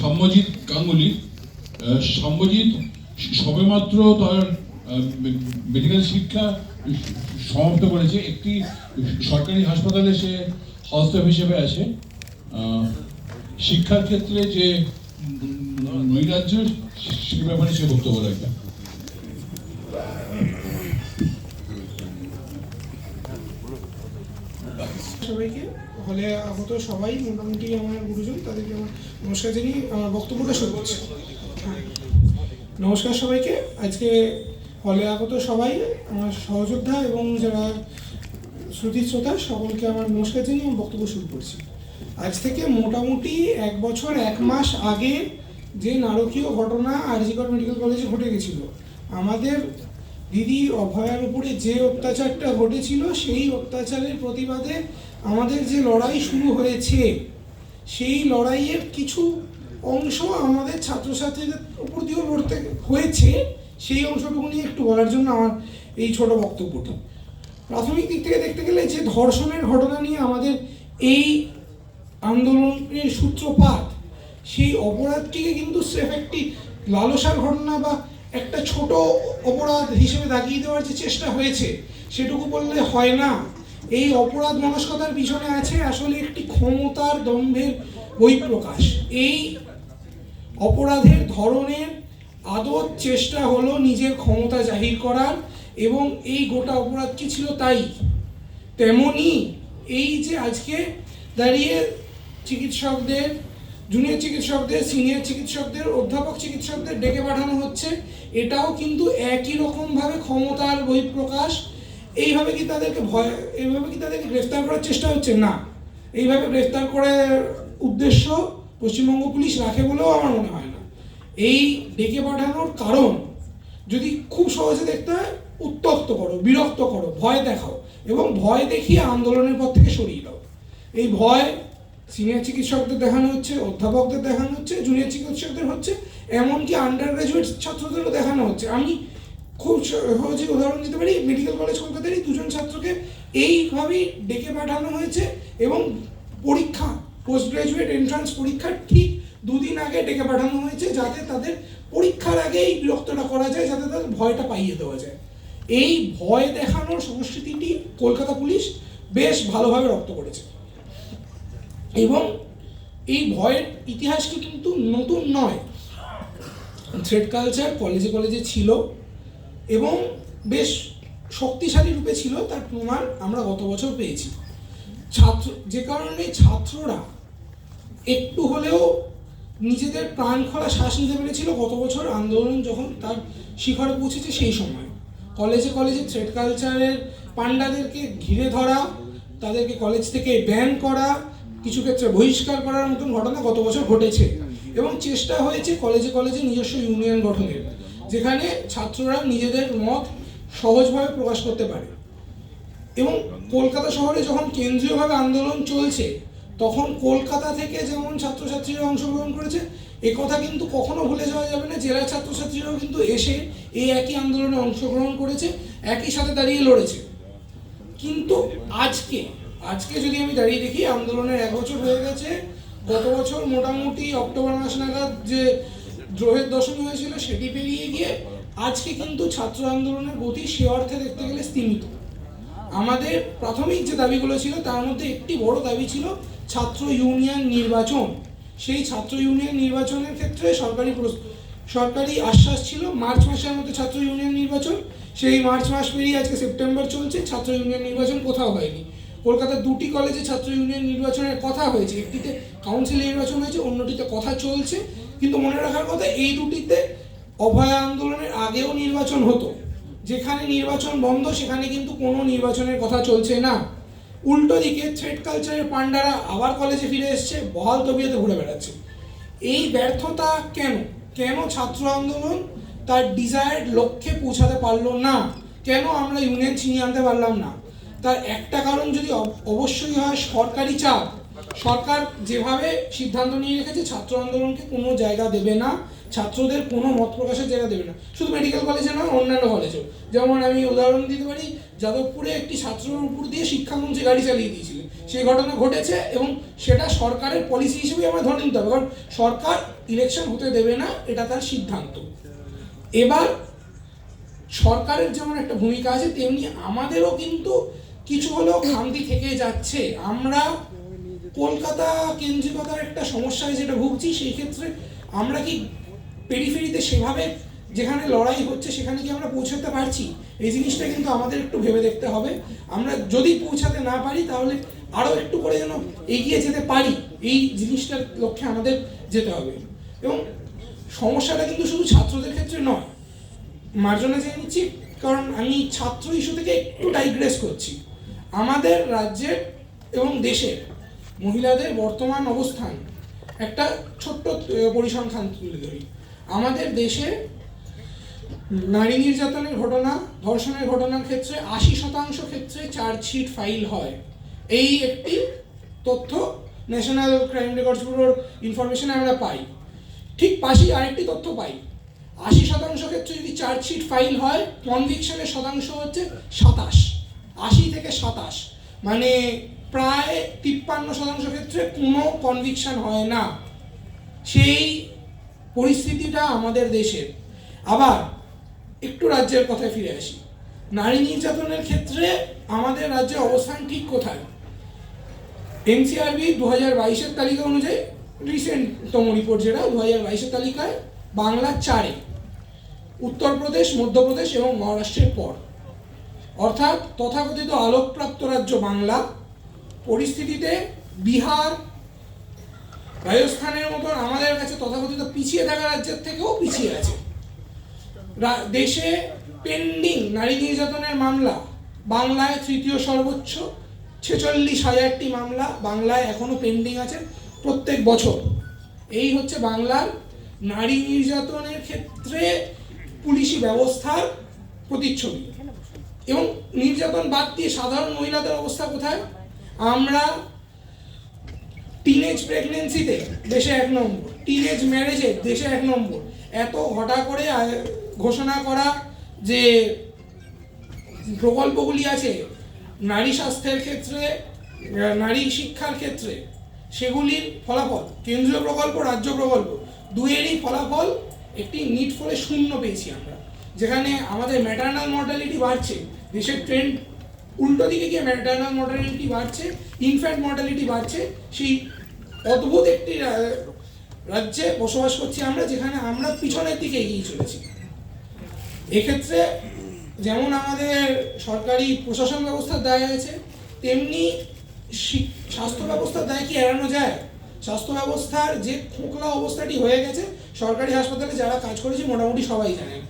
সাম্যজিৎ গাঙ্গুলি সাম্যজিৎ সবেমাত্র তার মেডিকেল শিক্ষা সমাপ্ত করেছে। একটি সরকারি হাসপাতালে সে হাউস হিসেবে আছে। শিক্ষার ক্ষেত্রে যে নৈরাজ্য, সে ব্যাপারে সে বক্তব্য রাখবে। সবাইকে? হলে আগত সবাই মোটামুটি আমার গুরুজন তাদেরকে আমার নমস্কার জানিয়ে আমার বক্তব্যটা শুরু করছি। হ্যাঁ। নমস্কার সবাইকে। আজকে হলে আগত সবাই আমার সহযোদ্ধা এবং যারা শ্রুতি শ্রোতা, সকলকে আমার নমস্কার জানিয়ে আমার বক্তব্য শুরু করছি। আজ থেকে মোটামুটি এক বছর, এক মাস আগে যে নারকীয় ঘটনা আরজিকর মেডিকেল কলেজে ঘটে গেছিল, আমাদের দিদি অভয়ার উপরে যে অত্যাচারটা ঘটেছিল, সেই অত্যাচারের প্রতিবাদে আমাদের যে লড়াই শুরু হয়েছে, সেই লড়াইয়ের কিছু অংশ আমাদের ছাত্রছাত্রীদের উপর দিয়েও লড়তে হয়েছে। সেই অংশটুকু নিয়ে একটু বলার জন্য আমার এই ছোট বক্তব্যটি। প্রাথমিক দিক থেকে দেখতে গেলে যে ধর্ষণের ঘটনা নিয়ে আমাদের এই আন্দোলনের সূত্রপাত, সেই অপরাধটিকে কিন্তু স্রেফ একটি লালসার ঘটনা বা একটা ছোট অপরাধ হিসেবে দাগিয়ে দেওয়ার যে চেষ্টা হয়েছে, সেটুকু বললে হয় না। এই অপরাধ মনস্কতার পিছনে আছে আসলে একটি ক্ষমতার দম্ভের বহিঃপ্রকাশ। এই অপরাধের ধরনের আদত চেষ্টা হলো নিজের ক্ষমতা জাহির করার এবং এই গোটা অপরাধ অপরাধটি ছিল তাই। তেমনি এই যে আজকে দাঁড়িয়ে চিকিৎসকদের, জুনিয়র চিকিৎসকদের, সিনিয়র চিকিৎসকদের, অধ্যাপক চিকিৎসকদের ডেকে পাঠানো হচ্ছে, এটাও কিন্তু একই রকমভাবে ক্ষমতার বহিঃপ্রকাশ এইভাবে কি তাদেরকে ভয়, এইভাবে কি তাদেরকে গ্রেফতার করার চেষ্টা হচ্ছে? না। এইভাবে গ্রেফতার করার উদ্দেশ্য পশ্চিমবঙ্গ পুলিশ রাখে বলেও আমার মনে হয় না। এই ডেকে পাঠানোর কারণ যদি খুব সহজে দেখতে হয়, উত্তক্ত করো, বিরক্ত করো, ভয় দেখাও এবং ভয় দেখিয়ে আন্দোলনের পর থেকে সরিয়ে দাও। এই ভয় সিনিয়র চিকিৎসকদের দেখানো হচ্ছে, অধ্যাপকদের দেখানো হচ্ছে, জুনিয়র চিকিৎসকদের হচ্ছে, এমনকি আন্ডার গ্রাজুয়েট ছাত্রদেরও দেখানো হচ্ছে। আমি খুব সহজে উদাহরণ দিতে পারি মেডিকেল কলেজ কলকাতারই দুজন ছাত্রকে এইভাবেই ডেকে পাঠানো হয়েছে এবং পরীক্ষা পোস্ট গ্রাজুয়েট এন্ট্রান্স পরীক্ষার ঠিক দুদিন আগে ডেকে পাঠানো হয়েছে যাতে তাদের পরীক্ষার আগে এই বিরক্তটা করা যায়, যাতে তাদের ভয়টা পাইয়ে দেওয়া যায়। এই ভয় দেখানোর সংস্কৃতিটি কলকাতা পুলিশ বেশ ভালোভাবে রপ্ত করেছে। এবং এই ভয়ের ইতিহাসটি কিন্তু নতুন নয়। থ্রেড কালচার কলেজে কলেজে ছিল। এবং বেশ শক্তিশালী রূপে ছিল তার প্রমাণ আমরা গত বছর পেয়েছি। ছাত্র, যে কারণে ছাত্ররা একটু হলেও নিজেদের প্রাণ খোলা শ্বাস নিতে পেরেছিল। গত বছর আন্দোলন যখন তার শিখরে পৌঁছেছে সেই সময়। কলেজে কলেজে থ্রেড কালচারের পান্ডাদেরকে ঘিরে ধরা, তাদেরকে কলেজ থেকে ব্যান করা, কিছু ক্ষেত্রে বহিষ্কার করার মতন ঘটনা গত বছর ঘটেছে। এবং চেষ্টা হয়েছে কলেজে কলেজে নিজস্ব ইউনিয়ন গঠনের। যেখানে ছাত্ররা নিজেদের মত সহজভাবে প্রকাশ করতে পারে। এবং কলকাতা শহরে যখন কেন্দ্রীয়ভাবে আন্দোলন চলছে, তখন কলকাতা থেকে যেমন ছাত্রছাত্রীরা অংশগ্রহণ করেছে, এ কথা কিন্তু কখনো ভুলে যাওয়া যাবে না। জেলার ছাত্রছাত্রীরাও কিন্তু এসে এই একই আন্দোলনে অংশগ্রহণ করেছে, একই সাথে দাঁড়িয়ে লড়েছে। কিন্তু আজকে আজকে যদি আমি দাঁড়িয়ে দেখি, আন্দোলনের এক বছর হয়ে গেছে, গত বছর মোটামুটি অক্টোবর মাস নাগাদ যে দ্রোহের দশমী হয়েছিল, সেটি পেরিয়ে গিয়ে আজকে কিন্তু ছাত্র আন্দোলনের গতি সে অর্থে দেখতে গেলে স্তীমিত। আমাদের প্রাথমিক যে দাবিগুলো ছিল, তার মধ্যে একটি বড় দাবি ছিল ছাত্র ইউনিয়ন নির্বাচন। সেই ছাত্র ইউনিয়ন নির্বাচনের ক্ষেত্রে সরকারি সরকারি আশ্বাস ছিল মার্চ মাসের মধ্যে ছাত্র ইউনিয়ন নির্বাচন। সেই মার্চ মাস পেরিয়ে আজকে সেপ্টেম্বর চলছে, ছাত্র ইউনিয়ন নির্বাচন কোথাও হয়নি। কলকাতার দুটি কলেজে ছাত্র ইউনিয়ন নির্বাচনের কথা হয়েছে। একটিতে কাউন্সিল নির্বাচন হয়েছে, অন্যটিতে কথা চলছে। কিন্তু মনে রাখার কথা, এই দুটিতে অভয়া আন্দোলনের আগেও নির্বাচন হতো। যেখানে নির্বাচন বন্ধ, সেখানে কিন্তু কোনো নির্বাচনের কথা চলছে না। উল্টো দিকে থ্রেড কালচারের পান্ডারা আবার কলেজে ফিরে এসছে, বহাল তবিয়তে ঘুরে বেড়াচ্ছে। এই ব্যর্থতা কেন? কেন ছাত্র আন্দোলন তার ডিজায়ার্ড লক্ষ্যে পৌঁছাতে পারল না? কেন আমরা ইউনিয়ন ছিনিয়ে আনতে পারলাম না? তার একটা কারণ যদি অব- অবশ্যই হয়, সরকারি চাপ। সরকার যেভাবে সিদ্ধান্ত নিয়ে রেখেছে, ছাত্র আন্দোলনকে কোনো জায়গা দেবে না, ছাত্রদের কোনো মত প্রকাশের জায়গা দেবে না। শুধু মেডিকেল কলেজে নয়, অন্যান্য কলেজেও যেমন আমি উদাহরণ দিতে পারি, যাদবপুরে একটি ছাত্রের উপর দিয়ে শিক্ষামন্ত্রী গাড়ি চালিয়ে দিয়েছিলেন। সেই ঘটনা ঘটেছে এবং সেটা সরকারের পলিসি হিসেবে আমরা ধরে নিতে হবে, কারণ সরকার ইলেকশন হতে দেবে না, এটা তার সিদ্ধান্ত। এবার সরকারের যেমন একটা ভূমিকা আছে, তেমনি আমাদেরও কিন্তু কিছু হলেও খামতি থেকে যাচ্ছে। আমরা কলকাতা কেন্দ্রিকতার একটা সমস্যায় যেটা ভুগছি, সেই ক্ষেত্রে আমরা কি পেরিফেরিতে সেভাবে যেখানে লড়াই হচ্ছে সেখানে কি আমরা পৌঁছাতে পারছি? এই জিনিসটা কিন্তু আমাদের একটু ভেবে দেখতে হবে। আমরা যদি পৌঁছাতে না পারি, তাহলে আরও একটু করে যেন এগিয়ে যেতে পারি, এই জিনিসটার লক্ষ্যে আমাদের যেতে হবে। এবং সমস্যাটা কিন্তু শুধু ছাত্রদের ক্ষেত্রে নয়। মার্জনা চেয়ে নিচ্ছি, কারণ আমি ছাত্র ইস্যু থেকে একটু ডাইগ্রেস করছি। আমাদের রাজ্যের এবং দেশের মহিলাদের বর্তমান অবস্থান একটা ছোট্ট পরিসংখ্যান তুলে ধরি। আমাদের দেশে নারী নির্যাতনের ঘটনা, ধর্ষণের ঘটনার ক্ষেত্রে আশি শতাংশ ক্ষেত্রে চার্জশিট ফাইল হয়। এই একটি তথ্য ন্যাশনাল ক্রাইম রেকর্ডস ব্যুরোর ইনফরমেশনে আমরা পাই। ঠিক পাশেই আরেকটি তথ্য পাই। আশি শতাংশ ক্ষেত্রে যদি চার্জশিট ফাইল হয়, কনভিকশনের শতাংশ হচ্ছে সাতাশ। আশি থেকে সাতাশ। মানে প্রায় তিপ্পান্ন শতাংশ ক্ষেত্রে কোনো কনভিকশন হয় না। সেই পরিস্থিতিটা আমাদের দেশের। আবার একটু রাজ্যের কথায় ফিরে আসি। নারী নির্যাতনের ক্ষেত্রে আমাদের রাজ্যের অবস্থান ঠিক কোথায়? এনসিআরবি দু হাজার বাইশের তালিকা অনুযায়ী রিসেন্টতম রিপোর্ট যেটা দু হাজার বাইশের তালিকায় বাংলা চারে। উত্তরপ্রদেশ, মধ্যপ্রদেশ এবং মহারাষ্ট্রের পর। অর্থাৎ তথাকথিত আলোকপ্রাপ্ত রাজ্য বাংলা পরিস্থিতিতে বিহার রাজস্থানের মতন আমাদের কাছে তথাকথিত পিছিয়ে থাকা রাজ্যের থেকেও পিছিয়ে আছে। দেশে পেন্ডিং নারী নির্যাতনের মামলা, বাংলায় তৃতীয় সর্বোচ্চ, ছেচল্লিশ হাজারটি মামলা বাংলায় এখনও পেন্ডিং আছে প্রত্যেক বছর। এই হচ্ছে বাংলার নারী নির্যাতনের ক্ষেত্রে পুলিশি ব্যবস্থার প্রতিচ্ছবি। এবং নির্যাতন বাদ দিয়ে সাধারণ মহিলাদের অবস্থা কোথায়? আমরা টিনেজ প্রেগনেন্সিতে দেশে এক নম্বর টিনেজ ম্যারেজে দেশে এক নম্বর। এত ঘটা করে ঘোষণা করা যে প্রকল্পগুলি আছে, নারী স্বাস্থ্যের ক্ষেত্রে নারী শিক্ষার ক্ষেত্রে, সেগুলির ফলাফল, কেন্দ্রীয় প্রকল্প, রাজ্য প্রকল্প দুয়েরই ফলাফল একটি নিট ফলে শূন্য পেয়েছি আমরা। যেখানে আমাদের ম্যাটার্নাল মর্টালিটি বাড়ছে দেশের ট্রেন্ড উল্টো দিকে গিয়ে ম্যাটার্নাল মর্টালিটি বাড়ছে ইনফ্যান্ট মর্টালিটি বাড়ছে, সেই অদ্ভুত একটি রাজ্যে বসবাস করছি আমরা, যেখানে আমরা পিছনের দিকে এগিয়ে চলেছি। এক্ষেত্রে যেমন আমাদের সরকারি প্রশাসন ব্যবস্থার দায় আছে, তেমনি স্বাস্থ্য ব্যবস্থার দায় কি এড়ানো যায়? স্বাস্থ্য ব্যবস্থার যে খোকলা অবস্থাটি হয়ে গেছে, সরকারি হাসপাতালে যারা কাজ করেছে, মোটামুটি সবাই জানেন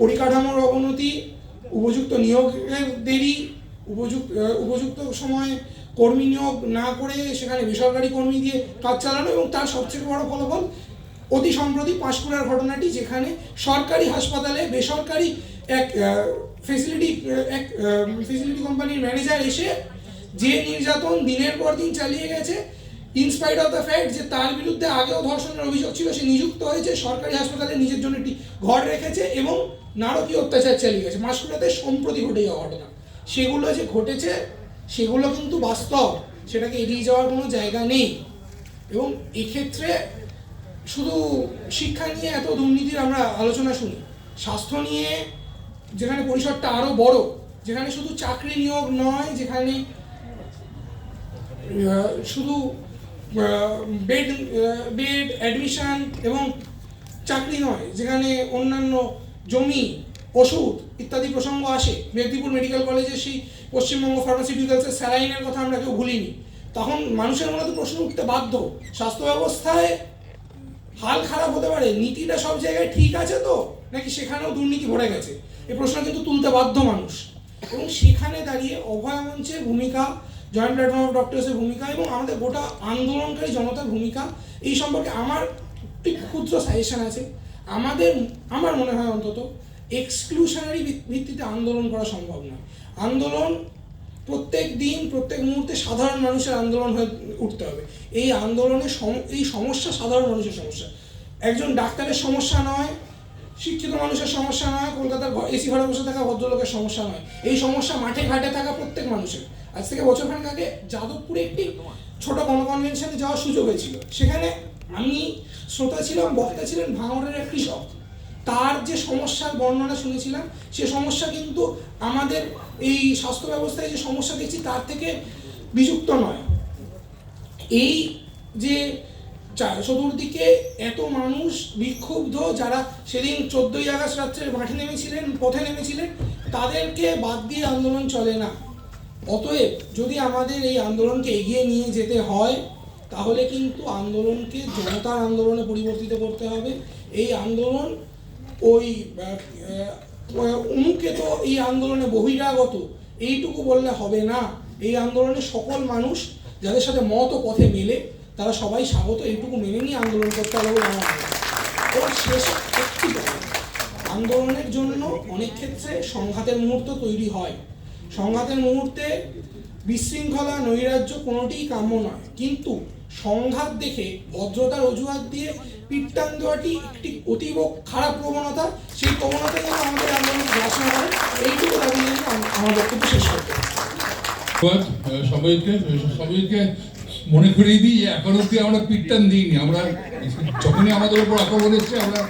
পরিকাঠামোর অবনতি উপযুক্ত নিয়োগের দেরি, উপযুক্ত উপযুক্ত সময়ে কর্মী নিয়োগ না করে সেখানে বেসরকারি কর্মী দিয়ে কাজ চালানো এবং তার সবচেয়ে বড় ফলাফল অতি সম্প্রতি পাঁশকুড়ার ঘটনাটি, যেখানে সরকারি হাসপাতালে বেসরকারি এক ফেসিলিটি এক ফেসিলিটি কোম্পানির ম্যানেজার এসে যে নির্যাতন দিনের পর দিন চালিয়ে গেছে ইনস্পাইট অফ দ্য ফ্যাক্ট যে তার বিরুদ্ধে আগেও ধর্ষণের অভিযোগ ছিল, সে নিযুক্ত হয়েছে, সরকারি হাসপাতালে নিজের জন্য একটি ঘর রেখেছে এবং নারকীয় অত্যাচার চালিয়ে গেছে। মাসকুড়াতে সম্প্রতি ঘটে যাওয়া ঘটনা। সেগুলো যে ঘটেছে, সেগুলো কিন্তু বাস্তব। সেটাকে এড়িয়ে যাওয়ার কোনো জায়গা নেই। এবং এক্ষেত্রে শুধু শিক্ষা নিয়ে এত দুর্নীতির আমরা আলোচনা শুনি। স্বাস্থ্য নিয়ে যেখানে পরিসরটা আরও বড়, যেখানে শুধু চাকরি নিয়োগ নয়, যেখানে শুধু বেড বেড, অ্যাডমিশন এবং চাকরি নয়, যেখানে অন্যান্য জমি, ওষুধ ইত্যাদি প্রসঙ্গ আসে। মেদিনীপুর মেডিকেল কলেজে সেই পশ্চিমবঙ্গ ফার্মাসিউটিক্যালসের স্যালাইনের কথা আমরা কেউ ভুলিনি। তখন মানুষের মনে তো প্রশ্ন উঠতে বাধ্য। স্বাস্থ্য ব্যবস্থায় হাল খারাপ হতে পারে, নীতিটা সব জায়গায় ঠিক আছে তো? নাকি সেখানেও দুর্নীতি ভরে গেছে? এই প্রশ্ন কিন্তু তুলতে বাধ্য মানুষ। এবং সেখানে দাঁড়িয়ে অভয় মঞ্চের ভূমিকা, জয়েন্ট প্ল্যাটফর্ম অফ ডক্টরসের ভূমিকা এবং আমাদের গোটা আন্দোলনকারী জনতার ভূমিকা, এই সম্পর্কে আমার একটি ক্ষুদ্র সাজেশন আছে। আমাদের, আমার মনে হয় অন্তত এক্সক্লুশনারি ভিত্তিতে আন্দোলন করা সম্ভব নয়। আন্দোলন প্রত্যেক দিন, প্রত্যেক মুহূর্তে সাধারণ মানুষের আন্দোলন হয়ে উঠতে হবে। এই আন্দোলনের এই সমস্যা সাধারণ মানুষের সমস্যা। একজন ডাক্তারের সমস্যা নয়, শিক্ষিত মানুষের সমস্যা নয়, কলকাতার এসি ঘরে বসে থাকা ভদ্রলোকের সমস্যা নয়। এই সমস্যা মাঠে ঘাটে থাকা প্রত্যেক মানুষের। আজ থেকে বছরখানেক আগে যাদবপুরে একটি ছোট গণকনভেনশনে যাওয়ার সুযোগ হয়েছিল। সেখানে আমি শ্রোতা ছিলাম, বক্তা ছিলেন ভাঙড়ের এক কৃষক। তার যে সমস্যার বর্ণনা শুনেছিলাম, সে সমস্যা কিন্তু আমাদের এই স্বাস্থ্য ব্যবস্থায় যে সমস্যা দেখছি, তার থেকে বিযুক্ত নয়। এই যে চতুর্দিকে এত মানুষ বিক্ষুব্ধ, যারা সেদিন চোদ্দই আগস্ট রাত্রে মাঠে নেমেছিলেন, পথে নেমেছিলেন, তাদেরকে বাদ দিয়ে আন্দোলন চলে না। অতএব যদি আমাদের এই আন্দোলনকে এগিয়ে নিয়ে যেতে হয় তাহলে কিন্তু আন্দোলনকে জনতার আন্দোলনে পরিবর্তিত করতে হবে। এই আন্দোলন ওই উমুকে তো এই আন্দোলনে বহিরাগত, এইটুকু বললে হবে না। এই আন্দোলনে সকল মানুষ যাদের সাথে মত পথে মেলে, তারা সবাই স্বাগত, এইটুকু মেনে নিয়ে আন্দোলন করতে হবে বলে আমার। এবার শেষ একটি আন্দোলনের জন্য অনেক ক্ষেত্রে সংঘাতের মুহূর্ত তৈরি হয়। সংঘাতের মুহূর্তে বিশৃঙ্খলা, নৈরাজ্য কোনোটিই কাম্য নয়। কিন্তু সংঘাত দেখে ভদ্রতার অজুহাত দিয়ে পিট্টান দেওয়াটি একটি অতীব খারাপ প্রবণতা। সেই প্রবণতা যেন আমাদের আন্দোলন গ্রাস করে এইটুকু দাবি নিয়ে আমি আমার বক্তব্য শেষ করতে সবাইকে সবাইকে মনে করিয়ে দিই, এখন অব্দি আমরা পিট্টান দিইনি। আমরা যখনই আমাদের উপর আক্রমণ এসছে, আমরা